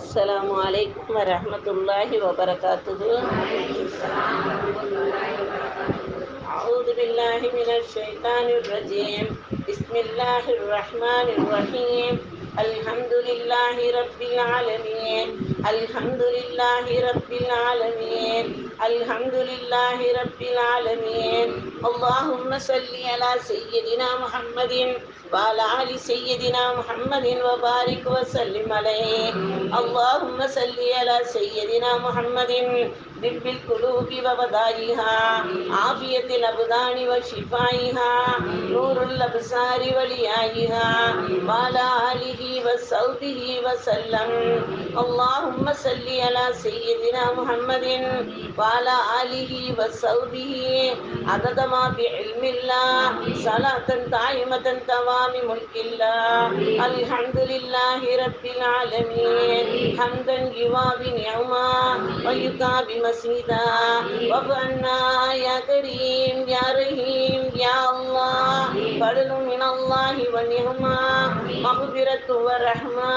السلام عليكم ورحمة الله وبركاته. أعوذ بالله من الشيطان الرجيم. بسم الله الرحمن الرحيم. الحمد لله رب العالمين. الحمد لله رب العالمين. الحمد لله رب العالمين. اللهم صل على سيدنا محمد وعلى آل سيدنا محمد وبارك وسلم عليه. اللهم صل على سيدنا محمد طب القلوب وبدائها عافية الأبدان وشفائها نور الأبصار وليائها وعلى آله وصحبه وسلم اللهم صل على سيدنا محمد وعلى آله وصحبه عدد ما بعلم الله صلاة دائمة دوام ملك الله الحمد لله رب العالمين حمدا يوافي نعما ويكافي مسجدا وفعلنا يا كريم يا رحيم يا الله فضل من الله ونعمة مغفرة ورحمة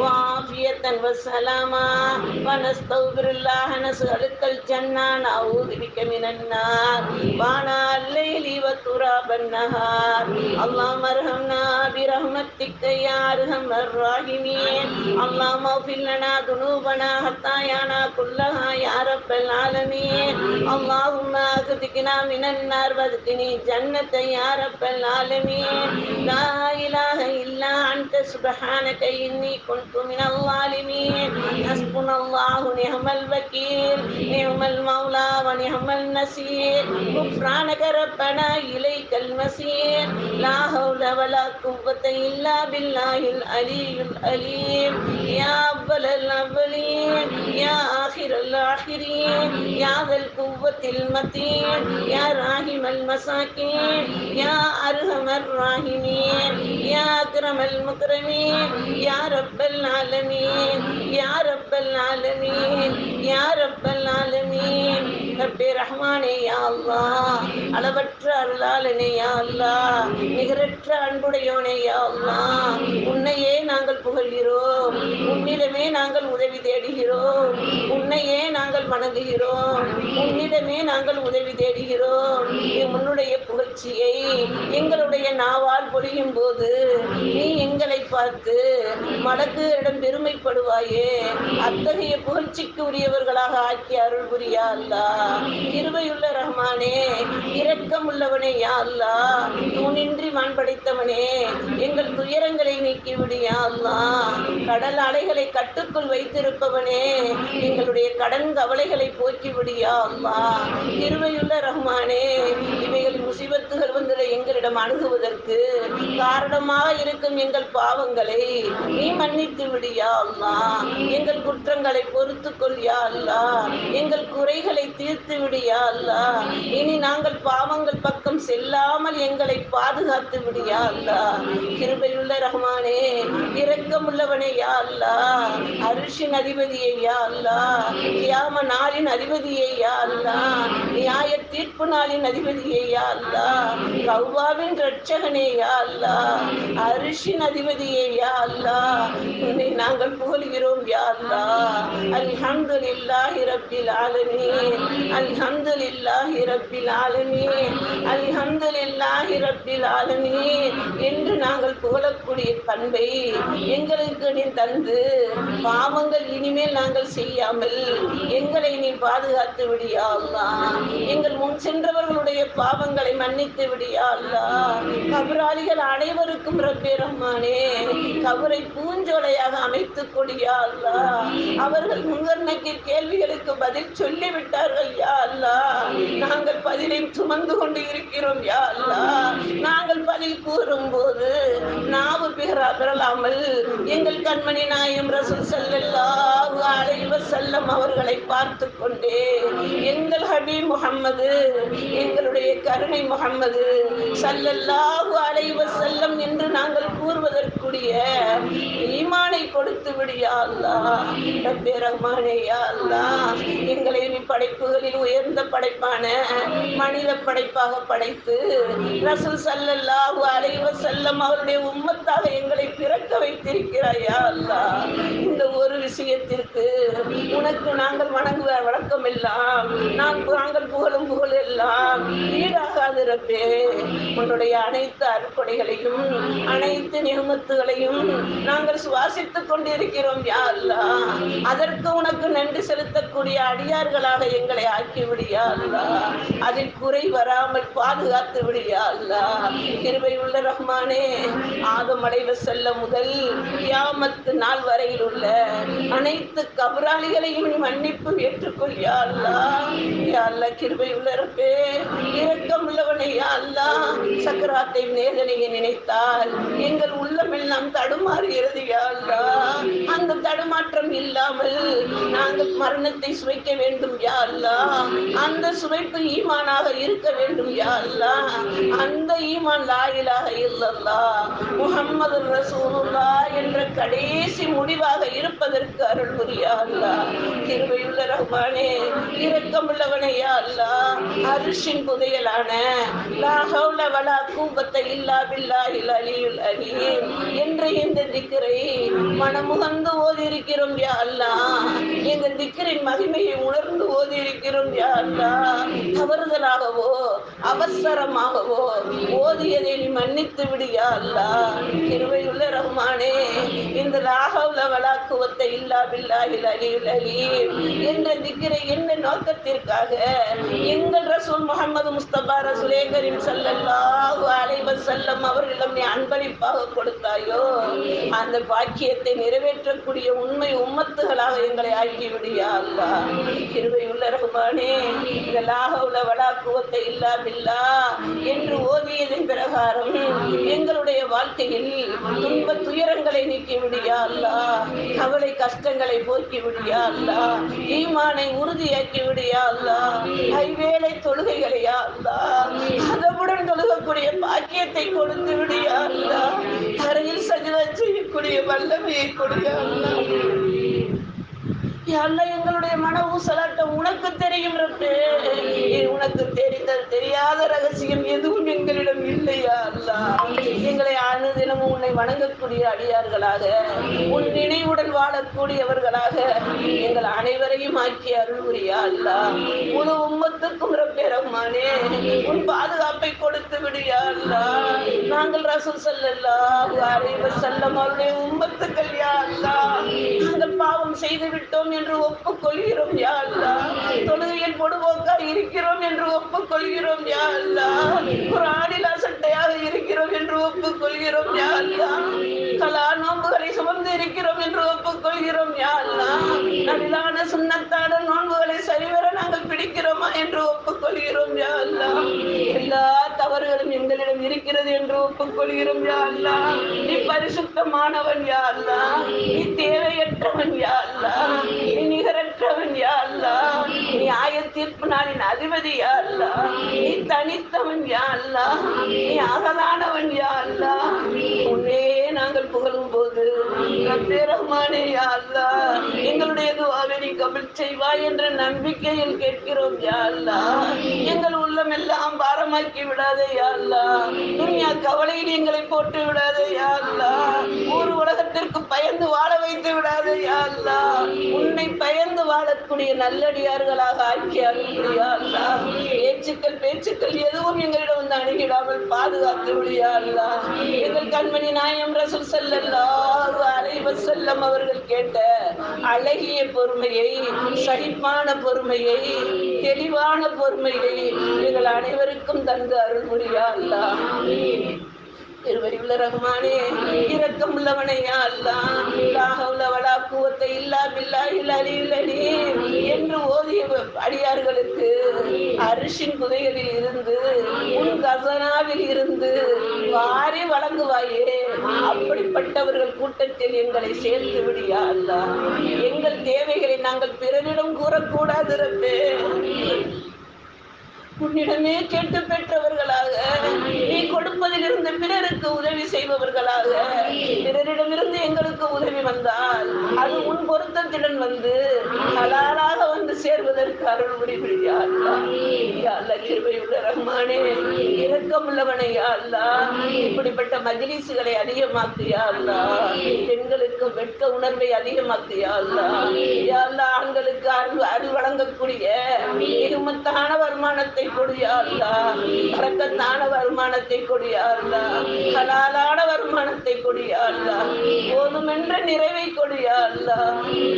وعافية وسلاما ونستغفر الله نسألك الجنة نعوذ بك من النار وانا الليل وتراب النهار اللهم ارحمنا برحمتك يا ارحم الراحمين اللهم اغفر لنا ذنوبنا خطايانا كلها يا رب العالمين اللهم اغفرنا من النار وادخلني جنة يا رب العالمين لا اله الا انت سبحانك اني كنت من الظالمين حسبنا الله نعم الوكيل نعم المولى ونعم النصير غفرانك ربنا اليك المصير لا حول ولا قوة الا بالله العلي العليم يا اول الاولين يا اخر الاخرين يا ذا القوة المتين يا راحم المساكين يا ارحم الراحمين يا اكرم المكرمين يا رب العالمين يا رب العالمين يا رب العالمين ரப்பே ரஹ்மானே யா அல்லாஹ் அளவற்ற அருளாளனே யா அல்லாஹ் நிகரற்ற அன்புடையோனே யா அல்லாஹ் உன்னையே நாங்கள் புகழ்கிறோம் உன்னிடமே நாங்கள் உதவி தேடுகிறோம் உன்னையே நாங்கள் வணங்குகிறோம். உன்னிடமே நாங்கள் உதவி தேடுகிறோம். உன்னுடைய புகழ்ச்சியை எங்களுடைய நாவால் பொழியும் போது நீ எங்களை பார்த்து மலக்குகளிடம் பெருமைப்படுவாயே. அத்தகைய புகழ்ச்சிக்கு உரியவர்களாக ஆக்கி அருள் புரியா அல்லா. இருவையுள்ள ரஹ்மானே இரக்கம் உள்ளவனே யா அல்லா. தூணின்றி மண் படைத்தவனே எங்கள் துயரங்களை நீக்கி விடியா அல்லா. கடல் அலைகளை கட்டுக்குள் வைத்திருப்பவனே எங்களுடைய கடன் கவலைகளை போக்கிவிடியா அம்மா. திருவையுள்ள ரஹ்மானே இவைகள் முசிபத்துகள் வந்ததை எங்களிடம் அணுகுவதற்கு காரணமாக இருக்கும் எங்கள் பாவங்களை நீ மன்னித்து விடியா அல்லா எங்கள் குற்றங்களை பொறுத்து கொள்ளியா அல்லா. எங்கள் குறைகளை தீர்த்து விடியா அல்லா. இனி நாங்கள் பாவங்கள் பக்கம் செல்லாமல் எங்களை பாதுகாத்து விடியா அல்லா. கிருபையுள்ள ரஹ்மானே இரக்கமுள்ளவனே யா அல்லா. அரிசின் அதிபதியே யா அல்லா. கியாம நாளின் அதிபதியே யா அல்லா. நியாய தீர்ப்பு நாளின் அதிபதியே யா அல்லா. கௌவாவின் ரட்சகனே யா அல்லா. அரிஷின் அதிபதியே யா அல்லா. உன்னை நாங்கள் புகழ்கிறோம் யா அல்லா. அல்ஹம்துலில்லாஹி ரப்பில் ஆலமீன். அல்ஹம்துலில்லாஹி ரப்பில் அல்ஹம்து அல்ஹம்துலில்லாஹி ரப்பில் ஆலமீன். என்று நாங்கள் புகழக்கூடிய பண்பை எங்களுக்கு நீ தந்து பாவங்கள் இனிமேல் நாங்கள் செய்யாமல் எங்களை நீ பாதுகாத்து விடியா அல்லா. எங்கள் முன் சென்றவர்களுடைய பாவங்கள் மன்னித்து விடியா அல்லா கபராளிகள் அனைவருக்கும் ரப்பே ரஹ்மானே. கபரை பூஞ்சோலையாக அமைத்து கொடியா அல்லா அவர்கள் முன்வர்ணக்கு கேள்விகளுக்கு பதில் சொல்லிவிட்டார்கள் யா அல்லா நாங்கள் பதிலை சுமந்து கொண்டு இருக்கிறோம் யா அல்லா நாங்கள் பதில் கூறும் போது நாவு பெறலாமல் எங்கள் கண்மணி நாயம் ரசூல் செல்லல்லாஹு அலைஹி வஸல்லம் அவர்களை பார்த்து கொண்டே எங்கள் ஹபீப் முகம்மது எங்களுடைய கருணை முகம்மது ஸல்லல்லாஹு அலைஹி வஸல்லம் என்று நாங்கள் கூறுவதற்குரிய ஈமானை கொடுத்து விடியா அல்லாஹ். ரப்பே ரஹ்மானே யா அல்லாஹ். எங்களை நீ படைப்புகளில் உயர்ந்த படைப்பான மனித படைப்பாக படைத்து ரசூல் ஸல்லல்லாஹு அலைஹி வஸல்லம் அவருடைய உம்மத்தாக எங்களை பிறக்க வைத்திருக்கிறாயா அல்லாஹ் இந்த ஒரு விஷயத்திற்கு உனக்கு நாங்கள் வணங்குவ வழக்கம் எல்லாம் நான் நாங்கள் புகழும் புகழ் எல்லாம் ஈடாகாது ரப்பே. உன்னுடைய அனைத்து அறுப்படைகளையும் அனைத்து நியமத்துகளையும் நாங்கள் சுவாசித்துக் கொண்டிருக்கிறோம் யா அல்லாஹ் அதற்கு உனக்கு நன்றி செலுத்தக்கூடிய அடியார்களாக எங்களை ஆக்கி விடியா அல்லாஹ் அதில் குறை வராமல் பாதுகாத்து விடியா அல்லாஹ் கிருபை உள்ள ரஹ்மானே ஆதம் அடைவ செல்ல முதல் கியாமத்து நாள் வரையில் உள்ள அனைத்து கபராளிகளையும் மன்னிப்பு ஏற்றுக்கொள் யா அல்லா. யா கிருபை உள்ளரப்பே இரக்கம் உள்ளவனை யா சக்கராத்தை வேதனையை நினைத்தால் எங்கள் உள்ளமெல்லாம் தடுமாறுகிறது யா அந்த தடுமாற்றம் இல்லாமல் நாங்கள் மரணத்தை சுவைக்க வேண்டும் யா அல்லா. அந்த சுவைப்பு ஈமானாக இருக்க வேண்டும் யா அல்லா. அந்த ஈமான் லாயிலாக இல்லல்லா. முகம்மது মোহাম্মদ রসুল্লাহ என்ற கடைசி முடிவாக இருப்பதற்கு அருள் புரியா அல்லா. திருவையுள்ள ரஹ்மானே இரக்கமுள்ளவனே யா அல்லாஹ் அரிஷின் புதையலான லா ஹவுல வலா கூபத்த இல்லா பில்லாஹில் அலியுல் அலீம். என்ற இந்த திக்கரை மனமுகந்து ஓதியிருக்கிறோம் யா அல்லா. இந்த திக்கரின் மகிமையை உணர்ந்து ஓதியிருக்கிறோம் யா அல்லாஹ் தவறுதலாகவோ அவசரமாகவோ ஓதியதை நீ மன்னித்து விடியா அல்லாஹ் திருவையுள்ள ரஹ்மானே இந்த லாகவுல வலாக்குவத்தை இல்லா பில்லாஹில் அலியுல் அலீம் என்ற செய்கிற என்ன நோக்கத்திற்காக எங்கள் ரசூல் முகமது முஸ்தபா ரசூலே கரீம் சல்லல்லாஹு அலைஹி வஸல்லம் அவர்களிடம் நீ அன்பளிப்பாக கொடுத்தாயோ? அந்த பாக்கியத்தை நிறைவேற்றக்கூடிய உண்மை உம்மத்துகளாக எங்களை ஆக்கி விடியா அல்லாஹ். கிருபை உள்ள ரஹ்மானே இந்த லாகவுல வலாக்குவத்தை இல்லா பில்லா என்று ஓதியதன் பிரகாரம் எங்களுடைய வாழ்க்கையில் துன்ப துயரங்களை நீக்கி விடியா அல்லாஹ். கவலை கஷ்டங்களை போக்கி விடியா அல்லாஹ். ஈமானை உறுதியாக்கி விடியா அல்லா ஐவேளை தொழுகைகளையா அல்லா அதமுடன் தொழுகக்கூடிய பாக்கியத்தை கொடுத்து விடியா அல்லா தரையில் சஜிதா செய்யக்கூடிய வல்லமையை கொடுயா அல்லா அல்ல எங்களுடைய மன ஊசலாட்டம் உனக்கு தெரியும் உனக்கு தெரிந்த தெரியாத ரகசியம் எதுவும் எங்களிடம் இல்லையா அல்ல எங்களை அணுது உன்னை வணங்கக்கூடிய அடியார்களாக உன் நினைவுடன் வாழக்கூடியவர்களாக எங்கள் அனைவரையும் ஆக்கி அருள் புரியா அல்லாஹ் முழு உம்மத்துக்கும் ரப்பே உன் பாதுகாப்பை கொடுத்து விடியா அல்ல. நாங்கள் ரசூல் ஸல்லல்லாஹு அலைஹி செல்லம் அவருடைய உம்மத்துக்கள் யா அல்லாஹ் நாங்கள் பாவம் செய்து விட்டோம் என்று ஒப்புக்கொள்கிறோம் யா அல்லாஹ் தொழுகையில் பொடுபோக்கா இருக்கிறோம் என்று ஒப்புக்கொள்கிறோம் யா அல்லாஹ் குர்ஆனில் அசட்டையாக இருக்கிறோம் என்று ஒப்புக்கொள்கிறோம் யா கலா நோன்புகளை சுமந்து இருக்கிறோம் என்று ஒப்புக்கொள்கிறோம் யா அல்லாஹ் நபிலான நோன்புகளை சரிவர நாங்கள் பிடிக்கிறோமா என்று ஒப்புக்கொள்கிறோம் யா எல்லா தவறுகளும் எங்களிடம் இருக்கிறது என்று ஒப்புக்கொள்கிறோம் யா நீ பரிசுத்தமானவன் யா நீ தேவையற்றவன் யா நீ யா யாழ்லா? நீ ஆயத்தீர்ப்பு நாளின் அதிபதி யாழ்லா? நீ தனித்தவன் யாழ்லா? நீ அகலானவன் யாழ்லா? உன்னே ரஹ்மானே யா எங்களுடைய துவாவை நீ கபில் செய்வாய் என்ற நம்பிக்கையில் கேட்கிறோம் யா எங்கள் உள்ளம் எல்லாம் பாரமாக்கி விடாதே யா அல்லா. துன்யா கவலையில் எங்களை போட்டு விடாதே யா ஒரு உலகத்திற்கு பயந்து வாழ வைத்து விடாதே யா உன்னை பயந்து வாழக்கூடிய நல்லடியார்களாக ஆக்கி அருள்புரியா அல்லாஹ் பேச்சுக்கள் பேச்சுக்கள் எதுவும் எங்களிடம் வந்து அணுகிடாமல் பாதுகாத்து விடியா அல்லா. எங்கள் கண்மணி நாயம் ரசூல் செல்லல்லா அலைஹி வஸல்லம் அவர்கள் கேட்ட அழகிய பொறுமையை சகிப்பான பொறுமையை தெளிவான பொறுமையை எங்கள் அனைவருக்கும் தந்து அருள் புரியா அல்லா திருவரிவுள்ள ரகுமானே இரக்கம் உள்ளவனையா அல்லாஹ் உள்ளவளா கூவத்தை குவத்தை இல்லா பில்லா இல்லி என்று ஓதிய அடியார்களுக்கு அரிசின் புதைகளில் இருந்து உன் கசனாவில் இருந்து வாரி வழங்குவாயே. அப்படிப்பட்டவர்கள் கூட்டத்தில் எங்களை சேர்த்து விடியா அல்லா. எங்கள் தேவைகளை நாங்கள் பிறரிடம் கூறக்கூடாது ரப்பே உன்னிடமே கேட்டு பெற்றவர்களாக நீ கொடுப்பதிலிருந்து பிறருக்கு உதவி செய்பவர்களாக பிறரிடமிருந்து எங்களுக்கு உதவி வந்தால் அது உன் பொருத்தத்துடன் வந்து ஹலாலாக வந்து சேர்வதற்கு அருள் புரிவியா அல்ல? கிருபையுள்ள ரஹ்மானே இரக்கமுள்ளவனை யா அல்லா? இப்படிப்பட்ட மகிழ்ச்சிகளை அதிகமாக்குயா அல்லா? பெண்களுக்கு வெட்க உணர்வை அதிகமாக்கியா அல்லா? அல்லா ஆண்களுக்கு அருள் அருள் வழங்கக்கூடிய இருமத்தான வருமானத்தை கொடியா அல்லா பறக்கத்தான வருமானத்தை கொடியாருந்தா அல்லா ஹலாலான வருமானத்தை கொடியாருந்தா போதுமென்ற நிறைவை கொடியாருந்தா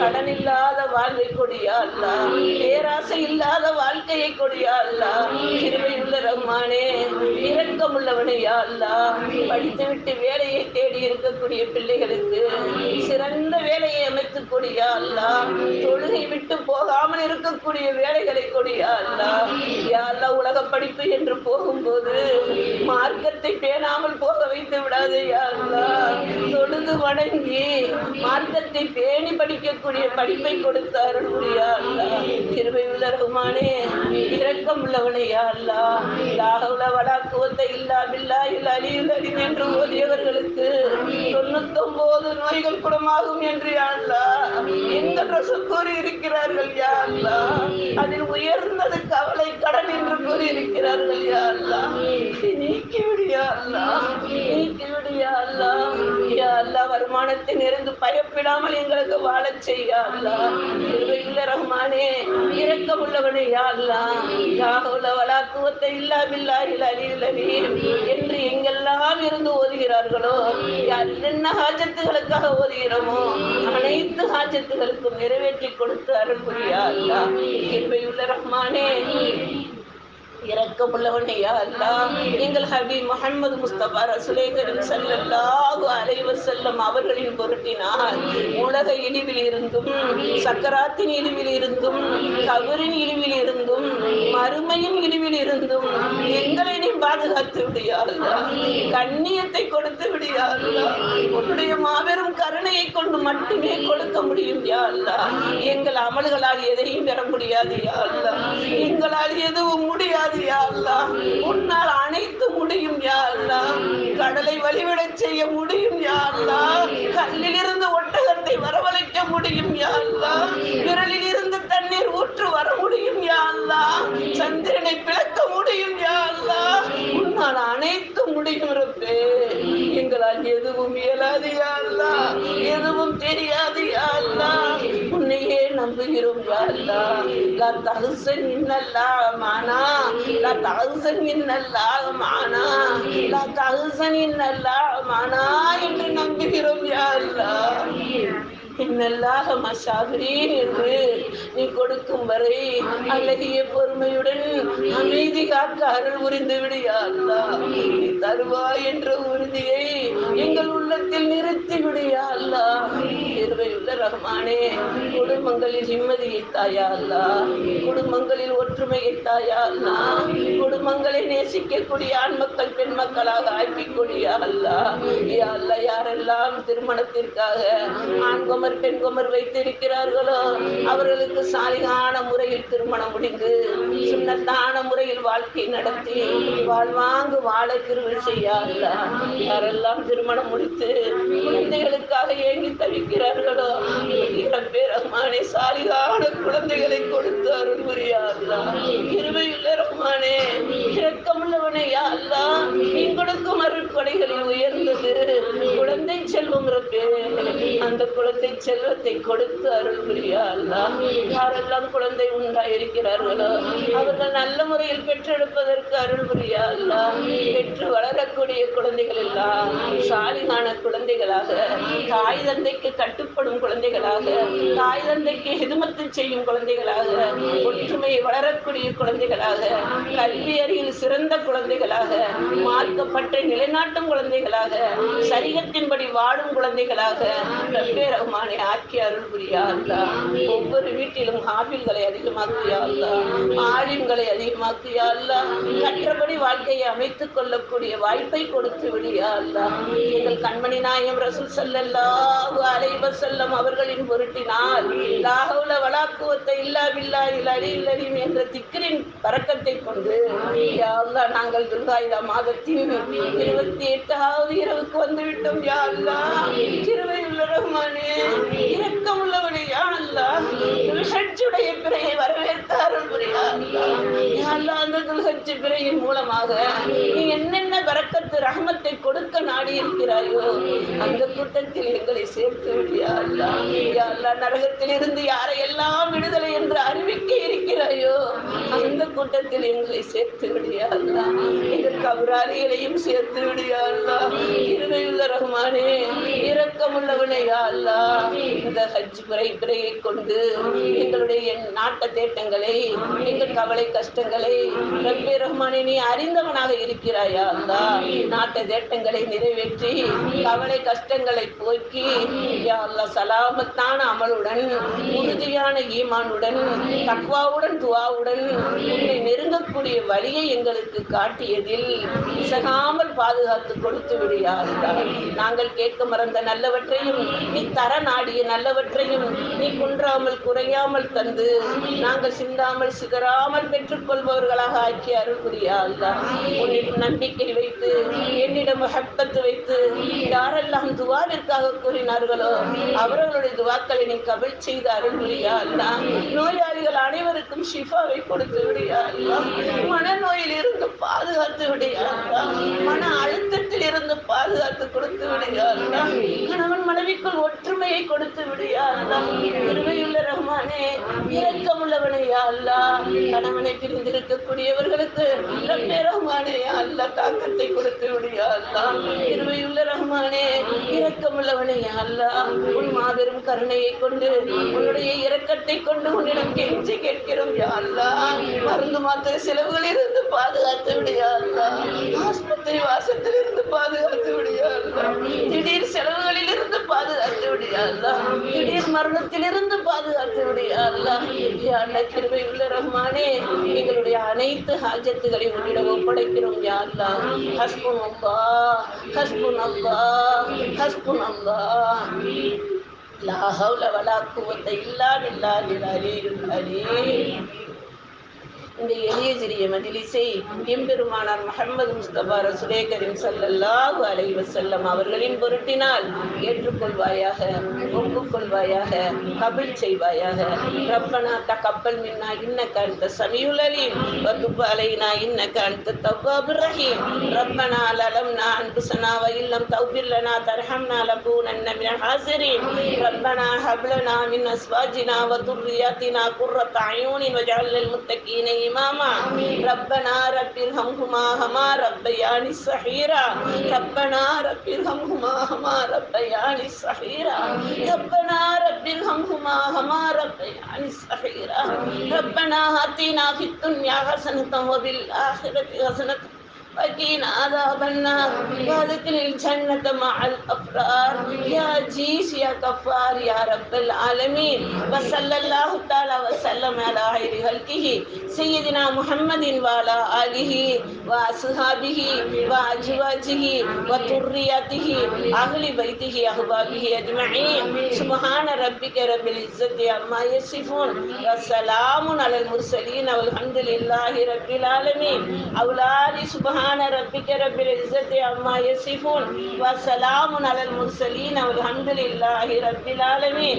கடன் இல்லாத வாழ்வை கொடியாருந்தா பேராசை இல்லாத வாழ்க்கையை கொடியாருந்தா அல்லா கிருபையுள்ள ரஹ்மானே இரக்கமுள்ளவனே யா அல்லா படித்துவிட்டு வேலையை தேடி இருக்கக்கூடிய பிள்ளைகளுக்கு சிறந்த வேலையை அமைத்து கொடியா அல்லா தொழுகை விட்டு போகாமல் இருக்கக்கூடிய வேலைகளை கொடியா அல்லா அல்ல உலக படிப்பு என்று போகும்போது மார்க்கத்தை பேணாமல் போக வைத்து விடாதே தொழுது வணங்கி மார்க்கத்தை பேணி படிக்கக்கூடிய படிப்பை கொடுத்த அருள் புரியா கிருபை உள்ள ரகுமானே இரக்கம் உள்ளவனையா அல்லா. லாகவுல வடாக்குவத்தை இல்லா பில்லா இல்ல அலியுல் அலிம் என்று ஓதியவர்களுக்கு தொண்ணூத்தொன்பது நோய்கள் குணமாகும் என்று யாழ்லா இந்த எந்த கூறி இருக்கிறார்கள் யாழ்லா அதில் உயர்ந்தது கவலை கடனின் என்று கூறியிருக்கிறார்கள் யா அல்லா. நீக்கி அல்லா. நீக்கி அல்லா. யா அல்லா வருமானத்தின் இருந்து பயப்படாமல் எங்களுக்கு வாழச் செய்யா அல்லா. திருவையுள்ள ரஹ்மானே இரக்கமுள்ளவனே யா அல்லா. யாகுல வலாக்குவத்தை இல்லா பில்லா இல்ல என்று எங்கெல்லாம் இருந்து ஓதுகிறார்களோ யார் என்ன ஹாஜத்துகளுக்காக ஓதுகிறோமோ அனைத்து ஹாஜத்துகளுக்கும் நிறைவேற்றி கொடுத்து அருள் புரியா அல்லா. கிருபையுள்ள ரஹ்மானே இரக்கமுள்ளவனே யா அல்லாஹ். எங்கள் ஹபீப் முஹம்மது முஸ்தபா ரசூலே கரீம் ஸல்லல்லாஹு அலைஹி வஸல்லம் அவர்களின் பொருட்டினால் உலக இழிவில் இருந்தும் சக்கராத்தின் இழிவில் இருந்தும் கபரின் இழிவில் இருந்தும் மறுமையின் இழிவில் இருந்தும் எங்களை நீ பாதுகாத்து விடியா அல்லாஹ். கண்ணியத்தை கொடுத்து விடியா அல்லாஹ். உன்னுடைய மாபெரும் கருணையை கொண்டு மட்டுமே கொடுக்க முடியும் யா அல்லாஹ். எங்கள் அமல்களால் எதையும் பெற முடியாது யா எங்களால் எதுவும் முடியாது யா யாழ்லா உன்னால் அனைத்து முடியும் யாழ்லா கடலை வழிவிடச் செய்ய முடியும் யாழ்லா கல்லிலிருந்து ஒட்டகத்தை வரவழைக்க முடியும் யாழ்லா விரலில் இருந்து தண்ணீர் ஊற்று வர முடியும் யாழ்லா சந்திரனை பிளக்க முடியும் யாழ்லா உன்னால் அனைத்து முடியும் இருப்பே எங்களால் எதுவும் இயலாது யாழ்லா எதுவும் தெரியாது யா அல்லாஹ் உன்னையே நம்புகிறோம் யா அல்லாஹ் லா தஹசன் இன்னல்லாஹ் மானா லா தஹசன் இன்னல்லாஹ் மானா லா தஹசன் இன்னல்லாஹ் மானா என்று நம்புகிறோம் யா அல்லாஹ் இன்னல்லாக மசாபிரீன் என்று நீ கொடுக்கும் வரை அழகிய பொறுமையுடன் அமைதி காக்க அருள் புரிந்து விடியா அல்லா நீ தருவாய் என்ற உறுதியை எங்கள் உள்ளத்தில் நிறுத்தி விடியா அல்லா ரஹ்மானே குடும்பங்களில் நிம்மதியை தாயா அல்லா? குடும்பங்களில் ஒற்றுமையை தாயா அல்லா? குடும்பங்களை நேசிக்கக்கூடிய ஆண் மக்கள் பெண் மக்களாக ஆக்கிக் அல்லா? யா அல்லா யாரெல்லாம் திருமணத்திற்காக ஆண்குமர் பெண்குமர் வைத்திருக்கிறார்களோ அவர்களுக்கு சாலிகான முறையில் திருமணம் முடிந்து சுண்ணத்தான முறையில் வாழ்க்கை நடத்தி வாழ்வாங்கு வாழ கிருவில் செய்யாதா யாரெல்லாம் திருமணம் முடித்து குழந்தைகளுக்காக ஏங்கி தவிக்கிறார்கள் பேர் ரஹ்மானே சாலிகான குழந்தைகளை கொடுத்து அருள் புரியாதா கிருபையுள்ள ரஹ்மானே இரக்கமுள்ளவனே யா அல்லா நீ கொடுக்கும் அருட்கொடைகளில் உயர்ந்தது. குழந்தை செல்வம் ரப்பே அந்த குழந்தை செல்வத்தை கொடுத்து அருள் புரியா யாரெல்லாம் குழந்தை உண்டாயிருக்கிறார்களோ அவர்கள் நல்ல முறையில் பெற்றெடுப்பதற்கு அருள் புரியா பெற்று வளரக்கூடிய குழந்தைகள் எல்லாம் சாலிகான குழந்தைகளாக தாய் தந்தைக்கு கட்டுப்படும் குழந்தைகளாக தாய் தந்தைக்கு எதுமத்து செய்யும் குழந்தைகளாக ஒற்றுமையை வளரக்கூடிய குழந்தைகளாக கல்வி அறிவில் சிறந்த குழந்தைகளாக மார்க்கப்பட்ட நிலைநாட்டும் குழந்தைகளாக சரீரத்தின்படி வாழும் குழந்தைகளாக ரஹ்மானை ஆக்கி அருள் புரியா அல்லா ஒவ்வொரு வீட்டிலும் ஹாபில்களை அதிகமாக்கியா அல்லா ஆலிம்களை அதிகமாக்கியா அல்லா கற்றபடி வாழ்க்கையை அமைத்துக் கொள்ளக்கூடிய வாய்ப்பை கொடுத்து விடியா அல்லா எங்கள் கண்மணி நாயம் ரசூல் ஸல்லல்லாஹு அலைஹி வஸல்லம் அவர்களின் பொருட்டினால் லாஹவுல வலாக்குவத்தை இல்லா பில்லா இல் அலீம் என்ற திக்ரின் பறக்கத்தை கொண்டு யா அல்லாஹ் நாங்கள் துல்காயுதா மாதத்தின் இருபத்தி எட்டாவது இரவுக்கு வந்து விட்டோம் கிருபை உள்ள ரஹ்மானே இரக்கம் உள்ளவனே யா அல்லாஹ் துல்ஹஜ்ஜுடைய பிறையை வரவேற்றார்கள் புரியா அல்லாஹ் அந்த துல்ஹஜ் பிறையின் மூலமாக நீ என்னென்ன நாடி இருக்கிறாயோ? அந்த கூட்டத்தில் எங்களை சேர்த்து விடியா நரகத்தில் இருந்து யாரையெல்லாம் விடுதலை என்று அறிவிக்க இருக்கிறாயோ? அந்த கூட்டத்தில் எங்களை சேர்த்து விடியா அல்லாஹ் எங்கள் கபராளிகளையும் சேர்த்து விடியா இருமையுள்ள ரஹ்மானே இரக்கமுள்ளவனே யா இந்த ஹஜ் முறை பிறையை கொண்டு எங்களுடைய நாட்ட தேட்டங்களை எங்கள் கவலை கஷ்டங்களை ரப்பே ரஹ்மானே நீ அறிந்தவனாக இருக்கிறாயா அல்லா. நாட்ட தேட்டங்களை நிறைவேற்றி கவலை கஷ்டங்களை போக்கி யா அல்லா சலாமத்தான அமலுடன் உறுதியான ஈமானுடன் தக்வாவுடன் துவாவுடன் உன்னை நெருங்கக்கூடிய வழியை எங்களுக்கு காட்டியதில் இசகாமல் பாதுகாத்து கொடுத்து விடுகிறார்கள் நாங்கள் கேட்க மறந்த நல்லவற்றையும் நீ தர நாடிய நல்லவற்றையும் நீ குன்றாமல் குறையாமல் தந்து நாங்கள் சிந்தாமல் சிதறாமல் பெற்றுக்கொள்பவர்களாக ஆக்கி அருள் புரியாதா உன்னிடம் நம்பிக்கை வைத்து என்னிடம் மஹப்பத்து வைத்து யாரெல்லாம் துவாவிற்காக கூறினார்களோ அவர்களுடைய துவாக்களை நீ கபில் செய்து அருள் அல்லா நோயாளிகள் அனைவருக்கும் ஷிஃபாவை கொடுத்து விடியா அல்லா மனநோயில் இருந்து பாதுகாத்து விடியா அல்லா மன அழுத்த இருந்து பாதுகாத்து கொடுத்து விடியா கணவன் மனைவிக்குள் ஒற்றுமையை கொடுத்து விடுகிறார். அல்லா இருமையுள்ள ரஹ்மானே இரக்கமுள்ளவனே அல்லா கணவனை பிரிந்திருக்கக்கூடியவர்களுக்கு ரப்பே ரஹ்மானே அல்லா தாக்கத்தை கொடுத்து விடியா அல்லா இருமையுள்ள ரஹ்மானே இரக்கமுள்ளவனே அல்லா உன் மாபெரும் கருணையை கொண்டு உன்னுடைய இரக்கத்தை கொண்டு உன்னிடம் கெஞ்சி கேட்கிறோம் யா அல்லா மருந்து மாத்திர செலவுகளில் இருந்து பாதுகாத்து விடியா அல்லா ஆஸ்பத்திரி வாசத்தில் இருந்து பாதுகாத்து விடியா திடீர் செலவுகளில் இருந்து பாதுகாத்து விடியா அல்லா திடீர் மரணத்திலிருந்து பாதுகாத்து விடியா அல்லா கிருபை உள்ள ரஹ்மானே எங்களுடைய அனைத்து ஹாஜத்துகளை உன்னிடம் ஒப்படைக்கிறோம் யா அல்லா ஹஸ்புன் அப்பா ஹஸ்புன் அப்பா ஹஸ்புன் அல்லா லா ஹவுல வலா குவத்த இல்லா பில்லாஹில் அலீல் அலீம். இந்த எளிய சிறிய மதிலிசை எம்பெருமானார் மஹம்மது முஸ்தபா ரசுலே கரீம் சல்லல்லாஹு அலைவ செல்லம் அவர்களின் பொருட்டினால் ஏற்றுக்கொள்வாயாக ஒப்புக்கொள்வாயாக கபில் செய்வாயாக. ரப்பனா த கப்பல் மின்னா இன்ன கண்ட சமியுல் அலீம் வதுப் அலைனா இன்ன கண்ட தவ்வாபு ரஹீம். ரப்பனா நான் அன்புசனா வயில்லம் தௌபிர் லனா தர்ஹம்னா லபூனன்ன மினல் ஹாசிரீன். ரப்பனா ஹப்லனா மின் அஸ்வாஜினா வதுர்ரியாத்தினா குர்ரத் அயூனின் வஜஅல் லில் إماما ربنا رب ارحمهما هما ربياني صغيرا ربنا رب ارحمهما هما ربياني صغيرا ربنا رب ارحمهما هما ربياني صغيرا ربنا آتنا في الدنيا حسنة وفي الآخرة حسنة وقنا عذاب النار وادخل الجنة مع الأبرار يا عزيز يا غفار يا رب العالمين وصلى الله تعالى وسلم على خير خلقه سيدنا محمد وعلى آله وأصحابه وأزواجه وذريته أهل بيته أحبابه أجمعين سبحان ربك رب العزة عما يصفون وسلام على المرسلين والحمد لله رب العالمين أولاد سبحان ربك رب العزة عما يصفون وسلام على المرسلين والحمد لله رب العالمين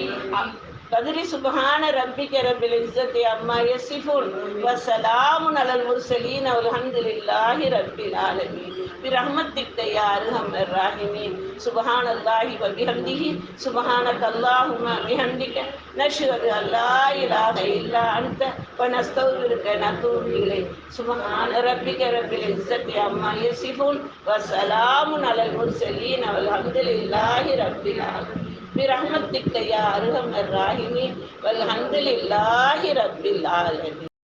قدر سبحان ربك رب العزة عما يصفون وسلام على المرسلين والحمد لله رب العالمين برحمتك يا ارحم الراحمين سبحان الله وبحمده سبحانك اللهم بحمدك نشهد ان لا اله الا انت ونستغفرك ونتوب اليك سبحان ربك رب العزة عما يصفون وسلام على المرسلين والحمد لله رب العالمين பிரஹமத்திக்கையா அருகமர் ராகினி வல் ஹந்தில் இல்லாஹி ரப்பில் ஆலமி